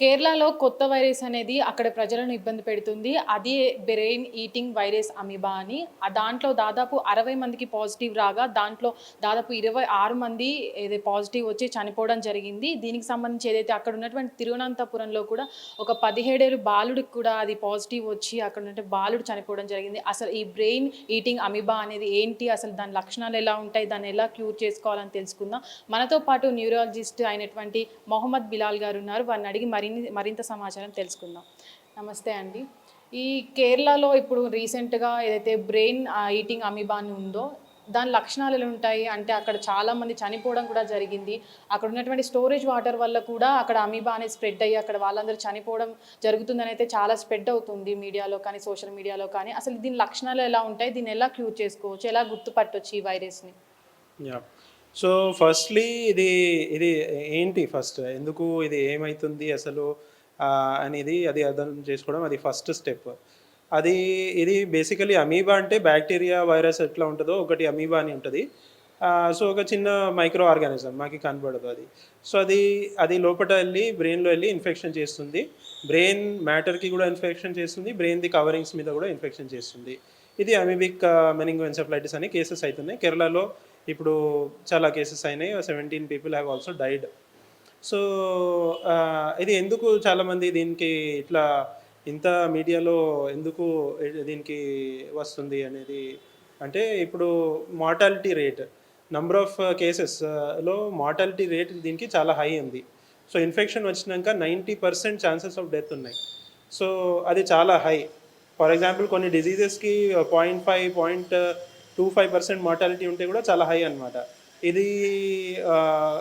కేరళలో కొత్త వైరస్ అనేది అక్కడ ప్రజలను ఇబ్బంది పెడుతుంది. అది బ్రెయిన్ ఈటింగ్ వైరస్ అమీబా అని. దాంట్లో దాదాపు అరవై మందికి పాజిటివ్ రాగా దాంట్లో దాదాపు ఇరవై ఆరు మంది ఏదో పాజిటివ్ వచ్చి చనిపోవడం జరిగింది. దీనికి సంబంధించి ఏదైతే అక్కడ ఉన్నటువంటి తిరువనంతపురంలో కూడా ఒక పదిహేడేళ్ళు బాలుడికి కూడా అది పాజిటివ్ వచ్చి అక్కడ ఉన్నటువంటి బాలుడు చనిపోవడం జరిగింది. అసలు ఈ బ్రెయిన్ ఈటింగ్ అమీబా అనేది ఏంటి? అసలు దాని లక్షణాలు ఎలా ఉంటాయి? దాన్ని ఎలా క్యూర్ చేసుకోవాలని తెలుసుకుందాం. మనతో పాటు న్యూరాలజిస్ట్ అయినటువంటి మొహమ్మద్ బిలాల్ గారు ఉన్నారు. వారిని అడిగి మరి మరిన్ని మరింత సమాచారం తెలుసుకుందాం. నమస్తే అండి. ఈ కేరళలో ఇప్పుడు రీసెంట్గా ఏదైతే బ్రెయిన్ ఈటింగ్ అమీబా అని ఉందో దాని లక్షణాలు ఎలా ఉంటాయి? అంటే అక్కడ చాలా మంది చనిపోవడం కూడా జరిగింది. అక్కడ ఉన్నటువంటి స్టోరేజ్ వాటర్ వల్ల కూడా అక్కడ అమీబా అనేది స్ప్రెడ్ అయ్యి అక్కడ వాళ్ళందరూ చనిపోవడం జరుగుతుందని అయితే చాలా స్ప్రెడ్ అవుతుంది మీడియాలో కానీ సోషల్ మీడియాలో కానీ. అసలు దీని లక్షణాలు ఎలా ఉంటాయి? దీన్ని ఎలా క్యూర్ చేసుకోవచ్చు? ఎలా గుర్తుపట్టవచ్చు ఈ వైరస్ని? సో ఫస్ట్లీ ఇది ఇది ఏంటి ఫస్ట్ ఎందుకు ఇది ఏమవుతుంది అసలు? అనేది అది అర్థం చేసుకోవడం అది ఫస్ట్ స్టెప్ అది ఇది బేసికలీ అమీబా అంటే బ్యాక్టీరియా వైరస్ ఎట్లా ఉంటుందో ఒకటి అమీబా అని ఉంటుంది. సో ఒక చిన్న మైక్రో ఆర్గానిజం మాకు కనబడదు అది. సో అది అది లోపల వెళ్ళి బ్రెయిన్లో వెళ్ళి ఇన్ఫెక్షన్ చేస్తుంది. బ్రెయిన్ మ్యాటర్కి కూడా ఇన్ఫెక్షన్ చేస్తుంది. బ్రెయిన్ది కవరింగ్స్ మీద కూడా ఇన్ఫెక్షన్ చేస్తుంది. ఇది అమీబిక్ మెనింగో ఎన్సెఫ్లైటిస్ అనే కేసెస్ అవుతున్నాయి కేరళలో ఇప్పుడు చాలా కేసెస్ అయినాయి. Seventeen people have also died so ఇది ఎందుకు చాలామంది దీనికి ఇట్లా ఇంత మీడియాలో ఎందుకు దీనికి వస్తుంది అనేది అంటే ఇప్పుడు మార్టాలిటీ రేట్ నంబర్ ఆఫ్ కేసెస్లో మార్టాలిటీ రేట్ దీనికి చాలా హై ఉంది. సో ఇన్ఫెక్షన్ వచ్చినాక ninety percent chances of death ఉన్నాయి. సో అది చాలా హై ఫర్ ఎగ్జాంపుల్ కొన్ని డిజీజెస్కి point five point two five percent mortality ఉంటే కూడా చాలా హై అనమాట ఇది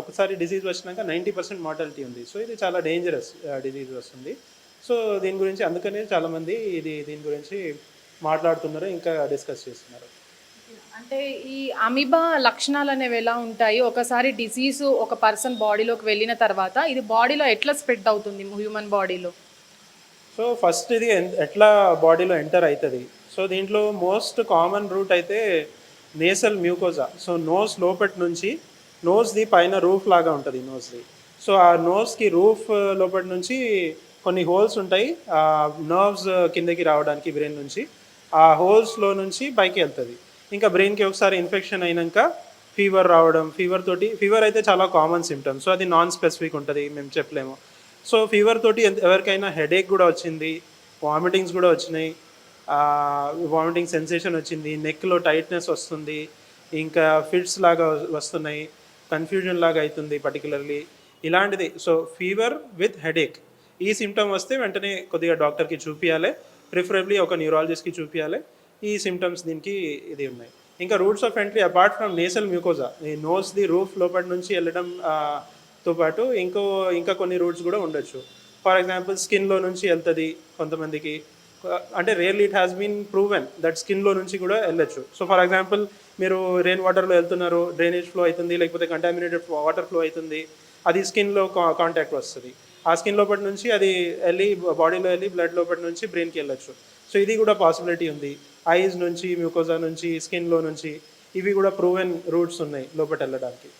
ఒకసారి డిసీజ్ వచ్చినాక నైంటీ పర్సెంట్ మార్టాలిటీ ఉంది. సో ఇది చాలా డేంజరస్ డిసీజ్ వస్తుంది. సో దీని గురించి అందుకనే చాలామంది ఇది దీని గురించి మాట్లాడుతున్నారు ఇంకా డిస్కస్ చేస్తున్నారు. అంటే ఈ అమీబా లక్షణాలు అనేవి ఎలా ఉంటాయి? ఒకసారి డిసీజ్ ఒక పర్సన్ బాడీలోకి వెళ్ళిన తర్వాత ఇది బాడీలో ఎట్లా స్ప్రెడ్ అవుతుంది? హ్యూమన్ బాడీలో సో ఫస్ట్ ఇది ఎట్లా బాడీలో ఎంటర్ అవుతుంది? సో దీంట్లో మోస్ట్ కామన్ రూట్ అయితే నేసల్ మ్యూకోజా. సో నోస్ లోపటి నుంచి నోస్ది పైన రూఫ్ లాగా ఉంటుంది నోస్ది. సో ఆ నోస్కి రూఫ్ లోపటి నుంచి కొన్ని హోల్స్ ఉంటాయి ఆ నర్వ్స్ కిందకి రావడానికి బ్రెయిన్ నుంచి. ఆ హోల్స్లో నుంచి పైకి వెళ్తుంది. ఇంకా బ్రెయిన్కి ఒకసారి ఇన్ఫెక్షన్ అయినాక ఫీవర్ రావడం ఫీవర్ తోటి ఫీవర్ అయితే చాలా కామన్ సిమ్టమ్స్ సో అది నాన్ స్పెసిఫిక్ ఉంటుంది మేము చెప్పలేము. సో ఫీవర్ తోటి ఎవరికైనా హెడేక్ కూడా వచ్చింది వామిటింగ్స్ కూడా వచ్చినాయి. వామిటింగ్ సెన్సేషన్ వచ్చింది నెక్లో టైట్నెస్ వస్తుంది ఇంకా ఫిట్స్ లాగా వస్తున్నాయి కన్ఫ్యూజన్ లాగా అవుతుంది పర్టికులర్లీ ఇలాంటిది. సో ఫీవర్ విత్ హెడేక్ ఈ సిమ్టమ్ వస్తే వెంటనే కొద్దిగా డాక్టర్కి చూపించాలి ప్రిఫరబ్లీ ఒక న్యూరాలజిస్ట్కి చూపించాలి ఈ సిమ్టమ్స్ దీనికి ఇది ఉన్నాయి. ఇంకా routes of entry apart from nasal mucosa ఈ నోస్ది రూఫ్ లోపటి నుంచి వెళ్ళడం తో పాటు ఇంకో ఇంకా కొన్ని రూట్స్ కూడా ఉండొచ్చు. ఫర్ ఎగ్జాంపుల్ స్కిన్లో నుంచి వెళ్తుంది కొంతమందికి. Uh, అంటే rarely it has been proven that స్కిన్లో నుంచి కూడా వెళ్ళొచ్చు. సో ఫర్ ఎగ్జాంపుల్ మీరు రెయిన్ వాటర్లో వెళ్తున్నారు డ్రైనేజ్ ఫ్లో అవుతుంది లేకపోతే కంటామినేటెడ్ వాటర్ ఫ్లో అవుతుంది అది స్కిన్లో కాంటాక్ట్ వస్తుంది. ఆ స్కిన్ లోపటి నుంచి అది వెళ్ళి బాడీలో వెళ్ళి బ్లడ్ లోపటి నుంచి బ్రెయిన్కి వెళ్ళొచ్చు. సో ఇది కూడా పాసిబిలిటీ ఉంది. ఐస్ నుంచి మ్యూకోజా నుంచి స్కిన్లో నుంచి ఇవి కూడా ప్రూవెన్ రూట్స్ ఉన్నాయి లోపట వెళ్ళడానికి.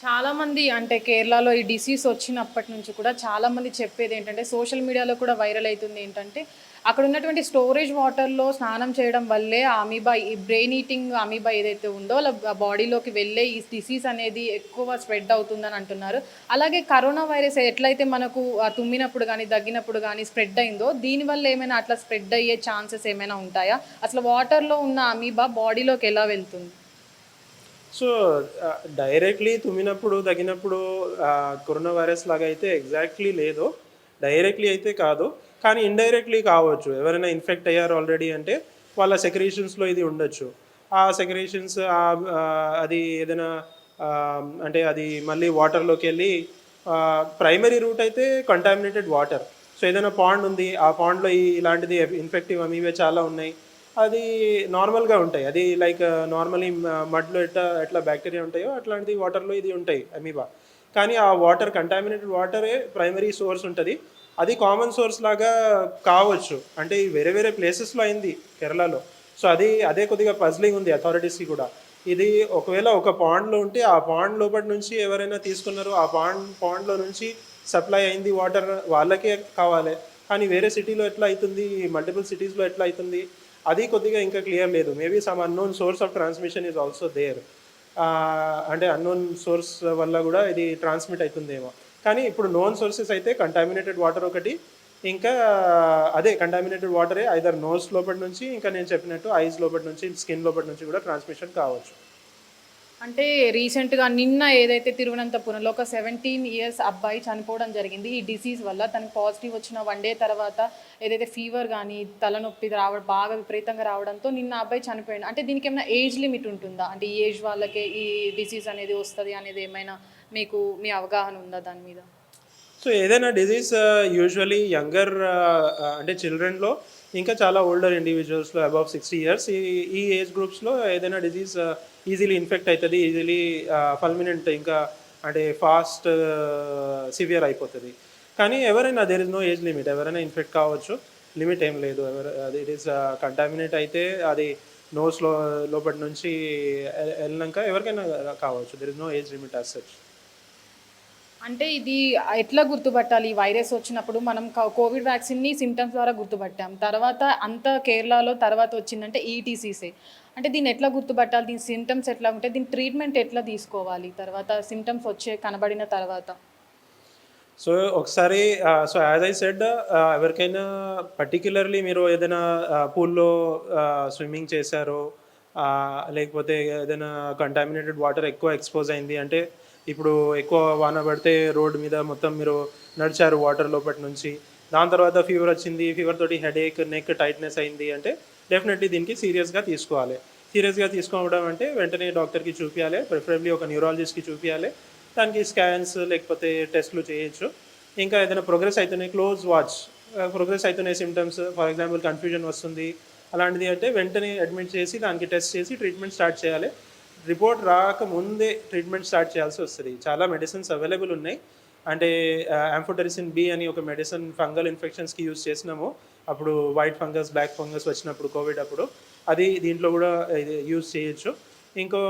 చాలా మంది అంటే కేరళలో ఈ డిసీజ్ వచ్చినప్పటి నుంచి కూడా చాలా మంది చెప్పేది ఏంటంటే సోషల్ మీడియాలో కూడా వైరల్ అవుతుంది ఏంటంటే అక్కడ ఉన్నటువంటి స్టోరేజ్ వాటర్లో స్నానం చేయడం వల్లే అమీబా ఈ బ్రెయిన్ ఈటింగ్ అమీబా ఏదైతే ఉందో అలా బాడీలోకి వెళ్ళే ఈ డిసీజ్ అనేది ఎక్కువ స్ప్రెడ్ అవుతుందని అంటున్నారు. అలాగే కరోనా వైరస్ ఎట్లయితే మనకు తుమ్మినప్పుడు కానీ దగ్గినప్పుడు కానీ స్ప్రెడ్ అయిందో దీనివల్ల ఏమైనా అట్లా స్ప్రెడ్ అయ్యే ఛాన్సెస్ ఏమైనా ఉంటాయా? అసలు వాటర్లో ఉన్న అమీబా బాడీలోకి ఎలా వెళ్తుంది? సో డైరెక్ట్లీ తుమ్మినప్పుడు తగినప్పుడు కరోనా వైరస్ లాగా అయితే ఎగ్జాక్ట్లీ లేదు డైరెక్ట్లీ అయితే కాదు కానీ ఇండైరెక్ట్లీ కావచ్చు. ఎవరైనా ఇన్ఫెక్ట్ అయ్యారు ఆల్రెడీ అంటే వాళ్ళ సెక్రేషన్స్లో ఇది ఉండొచ్చు. ఆ సెక్రేషన్స్ అది ఏదైనా అంటే అది మళ్ళీ వాటర్లోకి వెళ్ళి ప్రైమరీ రూట్ అయితే కంటామినేటెడ్ వాటర్ సో ఏదైనా పాండ్ ఉంది ఆ పాండ్లో ఇలాంటిది ఇన్ఫెక్టివ్ అమీవే చాలా ఉన్నాయి. అది నార్మల్గా ఉంటాయి. అది లైక్ uh, నార్మలీ మడ్లో ఎట్లా ఎట్లా బ్యాక్టీరియా ఉంటాయో అట్లాంటిది వాటర్లో ఇది ఉంటాయి అమీబా. కానీ ఆ వాటర్ కంటామినేటెడ్ వాటరే ప్రైమరీ సోర్స్ ఉంటుంది. అది కామన్ సోర్స్ లాగా కావచ్చు. అంటే వేరే వేరే ప్లేసెస్లో అయింది కేరళలో. సో అది అదే కొద్దిగా పజ్లింగ్ ఉంది అథారిటీస్కి కూడా. ఇది ఒకవేళ ఒక పాండ్లో ఉంటే ఆ పాండ్ లోపటి నుంచి ఎవరైనా తీసుకున్నారు ఆ పాండ్ పాండ్లో నుంచి సప్లై అయింది వాటర్ వాళ్ళకే కావాలి. కానీ వేరే సిటీలో ఎట్లా అవుతుంది? మల్టిపుల్ సిటీస్లో ఎట్లా అవుతుంది? అది కొద్దిగా ఇంకా క్లియర్ లేదు. Maybe some unknown source of transmission is also there అంటే అన్నోన్ సోర్స్ వల్ల కూడా ఇది ట్రాన్స్మిట్ అవుతుందేమో. కానీ ఇప్పుడు నోన్ సోర్సెస్ అయితే కంటామినేటెడ్ వాటర్ ఒకటి ఇంకా అదే కంటామినేటెడ్ వాటరే ఐదర్ నోస్ లోపటి నుంచి ఇంకా నేను చెప్పినట్టు ఐస్ లోపటి నుంచి స్కిన్ లోపటి నుంచి కూడా ట్రాన్స్మిషన్ కావచ్చు. అంటే రీసెంట్గా నిన్న ఏదైతే తిరువనంతపురంలో ఒక సెవెంటీన్ ఇయర్స్ అబ్బాయి చనిపోవడం జరిగింది ఈ డిసీజ్ వల్ల తనకు పాజిటివ్ వచ్చిన వన్ డే తర్వాత ఏదైతే ఫీవర్ కానీ తలనొప్పి రావడం బాగా విపరీతంగా రావడంతో నిన్న అబ్బాయి చనిపోయాడు. అంటే దీనికి ఏమైనా ఏజ్ లిమిట్ ఉంటుందా? అంటే ఈ ఏజ్ వాళ్ళకే ఈ డిసీజ్ అనేది వస్తుంది అనేది ఏమైనా మీకు మీ అవగాహన ఉందా దాని మీద? సో ఏదైనా డిజీజ్ యూజువలీ యంగర్ అంటే చిల్డ్రన్లో ఇంకా చాలా ఓల్డర్ ఇండివిజువల్స్లో అబౌవ్ సిక్స్టీ ఇయర్స్ ఈ ఈ ఏజ్ గ్రూప్స్లో ఏదైనా డిజీజ్ ఈజీలీ ఇన్ఫెక్ట్ అవుతుంది ఈజీలీ ఫల్మినెంట్ ఇంకా అంటే ఫాస్ట్ సివియర్ అయిపోతుంది. కానీ ఎవరైనా there is no age limit ఎవరైనా ఇన్ఫెక్ట్ కావచ్చు లిమిట్ ఏం లేదు. ఎవరు అది ఇట్ ఈస్ కంటామినేట్ అయితే అది నోస్లో లోపటి నుంచి వెళ్ళినాక ఎవరికైనా కావచ్చు. There is no age limit as such అంటే ఇది ఎట్లా గుర్తుపట్టాలి? ఈ వైరస్ వచ్చినప్పుడు మనం కోవిడ్ వ్యాక్సిన్ని సిమ్టమ్స్ ద్వారా గుర్తుపట్టాం. తర్వాత అంత కేరళలో తర్వాత వచ్చిందంటే ఈటీసీసే అంటే దీన్ని ఎట్లా గుర్తుపట్టాలి? దీని సిమ్టమ్స్ ఎట్లా ఉంటే దీని ట్రీట్మెంట్ ఎట్లా తీసుకోవాలి? తర్వాత సిమ్టమ్స్ వచ్చే కనబడిన తర్వాత. సో ఒకసారి సో యాజ్ ఐ సెడ్ ఎవరికైనా పర్టిక్యులర్లీ మీరు ఏదైనా పూల్లో స్విమ్మింగ్ చేశారో లేకపోతే ఏదైనా కంటామినేటెడ్ వాటర్ ఎక్కువ ఎక్స్పోజ్ అయింది అంటే ఇప్పుడు ఎక్కువ వాన పడితే రోడ్ మీద మొత్తం మీరు నడిచారు వాటర్ లోపటి నుంచి. దాని తర్వాత ఫీవర్ వచ్చింది ఫీవర్ తోటి హెడేక్ నెక్ టైట్నెస్ అయింది అంటే డెఫినెట్లీ దీనికి సీరియస్గా తీసుకోవాలి. సీరియస్గా తీసుకోవడం అంటే వెంటనే డాక్టర్కి చూపించాలి ప్రిఫరబ్లీ ఒక న్యూరాలజిస్ట్కి చూపించాలి దానికి స్కాన్స్ లేకపోతే టెస్ట్లు చేయొచ్చు. ఇంకా ఏదైనా ప్రోగ్రెస్ అవుతున్నాయి క్లోజ్ వాచ్ ప్రోగ్రెస్ అవుతున్నాయి సిమ్టమ్స్ ఫర్ ఎగ్జాంపుల్ కన్ఫ్యూజన్ వస్తుంది. అలాంటిది అంటే వెంటనే అడ్మిట్ చేసి దానికి టెస్ట్ చేసి ట్రీట్మెంట్ స్టార్ట్ చేయాలి. రిపోర్ట్ రాక ముందే ట్రీట్మెంట్ స్టార్ట్ చేయాల్సి వస్తుంది. చాలా మెడిసిన్స్ అవైలబుల్ ఉన్నాయి. అంటే యాంఫోటెరిసిన్ బి అని ఒక మెడిసిన్ ఫంగల్ ఇన్ఫెక్షన్స్కి యూజ్ చేసినాము. అప్పుడు వైట్ ఫంగస్ బ్లాక్ ఫంగస్ వచ్చినప్పుడు కోవిడ్ అప్పుడు అది దీంట్లో కూడా యూజ్ చేయొచ్చు. ఇంకో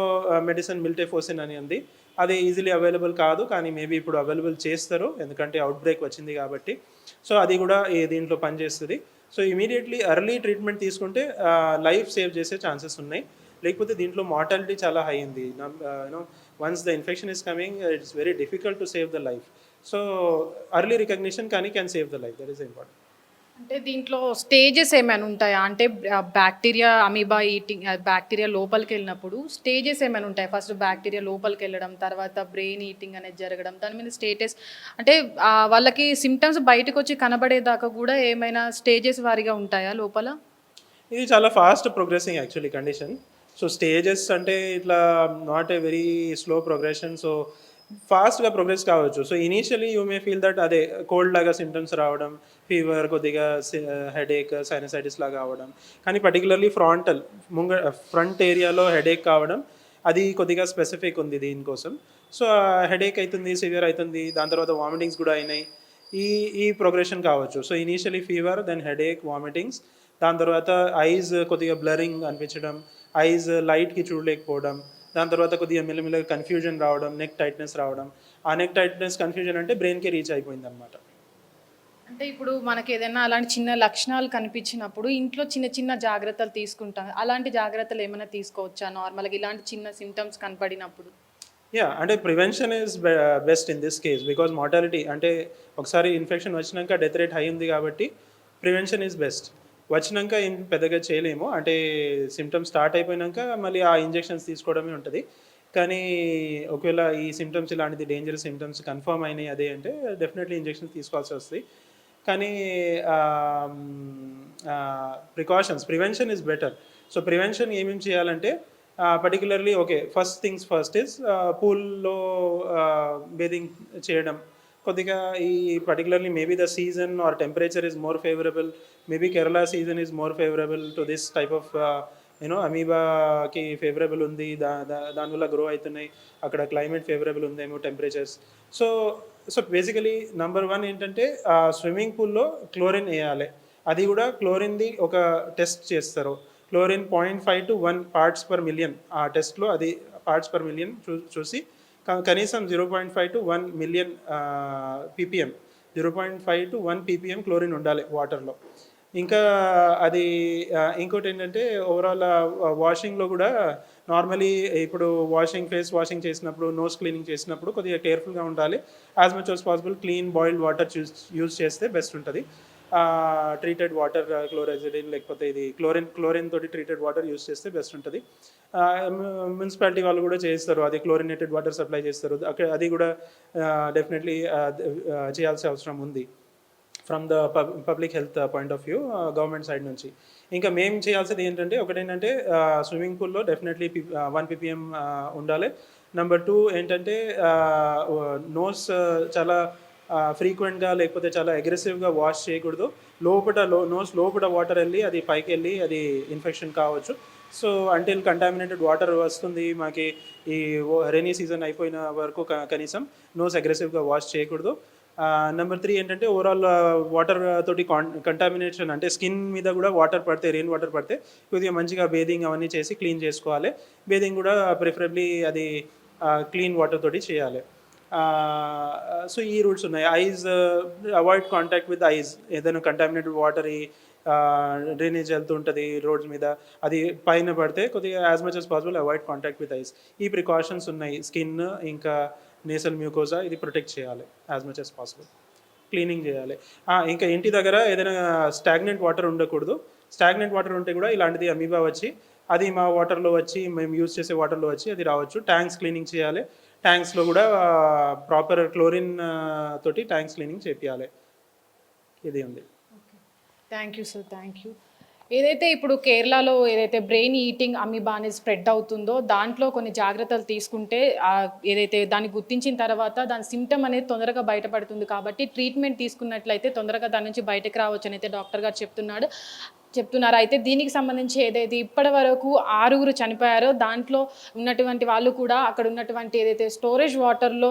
మెడిసిన్ మిల్టెఫోసిన్ అని ఉంది. అది ఈజీలీ అవైలబుల్ కాదు కానీ మేబీ ఇప్పుడు అవైలబుల్ చేస్తారు. ఎందుకంటే అవుట్ బ్రేక్ వచ్చింది కాబట్టి. సో అది కూడా ఈ దీంట్లో పనిచేస్తుంది. సో ఇమీడియట్లీ ఎర్లీ ట్రీట్మెంట్ తీసుకుంటే లైఫ్ సేవ్ చేసే ఛాన్సెస్ ఉన్నాయి. లేకపోతే దీంట్లో మార్టాలిటీ చాలా హై ఉంది. You know once the infection is coming it's very difficult to save the life so early recognition కానీ can save the life that is important అంటే దీంట్లో స్టేజెస్ ఏమైనా ఉంటాయా? అంటే బ్యాక్టీరియా అమీబా ఈటింగ్ బ్యాక్టీరియా లోపలికి వెళ్ళినప్పుడు స్టేజెస్ ఏమైనా ఉంటాయి? ఫస్ట్ బ్యాక్టీరియా లోపలికి వెళ్ళడం తర్వాత బ్రెయిన్ ఈటింగ్ అనేది జరగడం దాని మీద స్టేటస్ అంటే వాళ్ళకి సిమ్టమ్స్ బయటకు వచ్చి కనబడేదాకా కూడా ఏమైనా స్టేజెస్ వారిగా ఉంటాయా లోపల? ఇది చాలా fast progressing actually condition so stages అంటే ఇట్లా not a very slow progression so ఫాస్ట్గా ప్రోగ్రెస్ కావచ్చు. So initially you may feel that అదే కోల్డ్ లాగా సిమ్టమ్స్ రావడం ఫీవర్ కొద్దిగా హెడేక్ సైనసైటిస్ లాగా అవడం. కానీ పర్టికులర్లీ ఫ్రాంటల్ ముంగ ఫ్రంట్ ఏరియాలో హెడేక్ కావడం అది కొద్దిగా స్పెసిఫిక్ ఉంది దీనికోసం. సో హెడేక్ అవుతుంది సివియర్ అవుతుంది దాని తర్వాత వామిటింగ్స్ కూడా అయినాయి. ఈ ఈ ప్రోగ్రెషన్ కావచ్చు. So initially fever then headache vomitings దాని తర్వాత ఐజ్ కొద్దిగా బ్లరింగ్ అనిపించడం ఐజ్ లైట్కి చూడలేకపోవడం. దాని తర్వాత కొద్దిగా మెల్లమెల్లగా కన్ఫ్యూజన్ రావడం నెక్ టైట్నెస్ రావడం. ఆ నెక్ టైట్నెస్ కన్ఫ్యూజన్ అంటే బ్రెయిన్కి రీచ్ అయిపోయింది అనమాట అంటే ఇప్పుడు మనకి ఏదైనా అలాంటి చిన్న లక్షణాలు కనిపించినప్పుడు ఇంట్లో చిన్న చిన్న జాగ్రత్తలు తీసుకుంటాం. అలాంటి జాగ్రత్తలు ఏమైనా తీసుకోవచ్చా? నార్మల్గా ఇలాంటి చిన్న సిమ్టమ్స్ కనపడినప్పుడు? యా అంటే prevention is best in this case because mortality అంటే ఒకసారి ఇన్ఫెక్షన్ వచ్చినాక డెత్ రేట్ హై ఉంది కాబట్టి ప్రివెన్షన్ ఈజ్ బెస్ట్ వచ్చినాక ఏం పెద్దగా చేయలేము. అంటే సిమ్టమ్స్ స్టార్ట్ అయిపోయినాక మళ్ళీ ఆ ఇంజెక్షన్స్ తీసుకోవడమే ఉంటుంది. కానీ ఒకవేళ ఈ సిమ్టమ్స్ ఇలాంటిది డేంజరస్ సిమ్టమ్స్ కన్ఫర్మ్ అయినాయి అదే అంటే డెఫినెట్లీ ఇంజెక్షన్స్ తీసుకోవాల్సి వస్తుంది. కానీ precautions prevention is better so prevention ఏమేమి చేయాలంటే particularly okay first things first is పూల్లో బేదింగ్ చేయడం. కొద్దిగా ఈ particularly maybe the season or temperature is more favourable maybe Kerala season is more favourable to this type of you know అమీబాకి favourable ఉంది దా దా- దానివల్ల గ్రో అవుతున్నాయి అక్కడ క్లైమేట్ ఫేవరబుల్ ఉందేమో temperatures so so basically number one ఏంటంటే swimming పూల్లో chlorine వేయాలి. అది కూడా క్లోరిన్ది ఒక టెస్ట్ చేస్తారు. Chlorine point five to one parts per million ఆ టెస్ట్లో అది పార్ట్స్ పర్ మిలియన్ చూ చూసి కనీసం zero point five to one million PPM zero point five to one PPM chlorine ఉండాలి వాటర్లో. ఇంకా అది ఇంకోటి ఏంటంటే ఓవరాల్ వాషింగ్లో కూడా నార్మలీ ఇప్పుడు వాషింగ్ ఫేస్ వాషింగ్ చేసినప్పుడు నోస్ క్లీనింగ్ చేసినప్పుడు కొద్దిగా కేర్ఫుల్గా ఉండాలి. As much as possible clean boiled water choose use చేస్తే బెస్ట్ ఉంటుంది. ట్రీటెడ్ వాటర్ క్లోరైజడిన్ లేకపోతే ఇది క్లోరిన్ క్లోరిన్ తోటి ట్రీటెడ్ వాటర్ యూజ్ చేస్తే బెస్ట్ ఉంటుంది. మున్సిపాలిటీ వాళ్ళు కూడా చేస్తారు అది క్లోరినేటెడ్ వాటర్ సప్లై చేస్తారు. అక్కడ అది కూడా డెఫినెట్లీ చేయాల్సిన అవసరం ఉంది. From the public health point of view government side నుంచి. ఇంకా మేము చేయాల్సింది ఏంటంటే ఒకటేంటంటే స్విమ్మింగ్ పూల్లో డెఫినెట్లీ వన్ పీపీఎం ఉండాలి. నెంబర్ టూ ఏంటంటే నోస్ చాలా ఫ్రీక్వెంట్గా లేకపోతే చాలా అగ్రెసివ్గా వాష్ చేయకూడదు. లోపల లో నోస్ లోపల వాటర్ వెళ్ళి అది పైకి వెళ్ళి అది ఇన్ఫెక్షన్ కావచ్చు. సో అంటిల్ కంటామినేటెడ్ వాటర్ వస్తుంది మాకి ఈ రెనీ సీజన్ అయిపోయిన వరకు కనీసం నోస్ అగ్రెసివ్గా వాష్ చేయకూడదు. నెంబర్ త్రీ ఏంటంటే ఓవరాల్ వాటర్ తోటి కాన్ కంటామినేషన్ అంటే స్కిన్ మీద కూడా వాటర్ పడితే రెయిన్ వాటర్ పడితే కొద్దిగా మంచిగా బేదింగ్ అవన్నీ చేసి క్లీన్ చేసుకోవాలి. బేదింగ్ కూడా ప్రిఫరబ్లీ అది క్లీన్ వాటర్ తోటి చేయాలి. సో ఈ రూట్స్ ఉన్నాయి. Eyes avoid contact with eyes ఏదైనా కంటామినేటెడ్ వాటర్ డ్రైనేజ్ వెళ్తుంటుంది రోడ్స్ మీద. అది పైన పడితే కొద్దిగా as much as possible avoid contact with eyes ఈ ప్రికాషన్స్ ఉన్నాయి. స్కిన్ ఇంకా నేసల్ మ్యూకోజా ఇది ప్రొటెక్ట్ చేయాలి as much as possible cleaning చేయాలి. ఇంకా ఇంటి దగ్గర ఏదైనా స్టాగ్నెంట్ వాటర్ ఉండకూడదు. స్టాగ్నెంట్ వాటర్ ఉంటే కూడా ఇలాంటిది అమీబా వచ్చి అది మా వాటర్లో వచ్చి మేము యూజ్ చేసే వాటర్లో వచ్చి అది రావచ్చు. ట్యాంక్స్ క్లీనింగ్ చేయాలి. ట్యాంక్స్లో కూడా ప్రాపర్ క్లోరిన్ తోటి ట్యాంక్స్ క్లీనింగ్ చేపియాలి. ఇది ఉంది. Thank you sir thank you ఏదైతే ఇప్పుడు కేరళలో ఏదైతే బ్రెయిన్ ఈటింగ్ అమీబా అనేది స్ప్రెడ్ అవుతుందో దాంట్లో కొన్ని జాగ్రత్తలు తీసుకుంటే ఏదైతే దాన్ని గుర్తించిన తర్వాత దాని సిమ్టమ్ అనేది తొందరగా బయటపడుతుంది కాబట్టి ట్రీట్మెంట్ తీసుకున్నట్లయితే తొందరగా దాని నుంచి బయటకు రావచ్చు అని అయితే డాక్టర్ గారు చెప్తున్నాడు చెప్తున్నారు. అయితే దీనికి సంబంధించి ఏదైతే ఇప్పటి వరకు ఆరుగురు చనిపోయారో దాంట్లో ఉన్నటువంటి వాళ్ళు కూడా అక్కడ ఉన్నటువంటి ఏదైతే స్టోరేజ్ వాటర్లో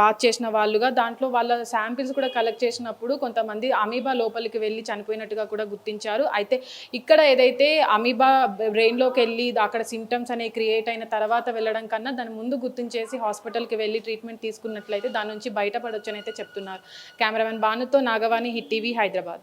బాత్ చేసిన వాళ్ళుగా దాంట్లో వాళ్ళ శాంపిల్స్ కూడా కలెక్ట్ చేసినప్పుడు కొంతమంది అమీబా లోపలికి వెళ్ళి చనిపోయినట్టుగా కూడా గుర్తించారు. అయితే ఇక్కడ ఏదైతే అమీబా బ్రెయిన్లోకి వెళ్ళి అక్కడ సిమ్టమ్స్ అనేవి క్రియేట్ అయిన తర్వాత వెళ్ళడం కన్నా దాని ముందు గుర్తించేసి హాస్పిటల్కి వెళ్ళి ట్రీట్మెంట్ తీసుకున్నట్లయితే దాని నుంచి బయటపడొచ్చు అయితే చెప్తున్నారు. Cameraman బానుతో Nagavani hit TV Hyderabad.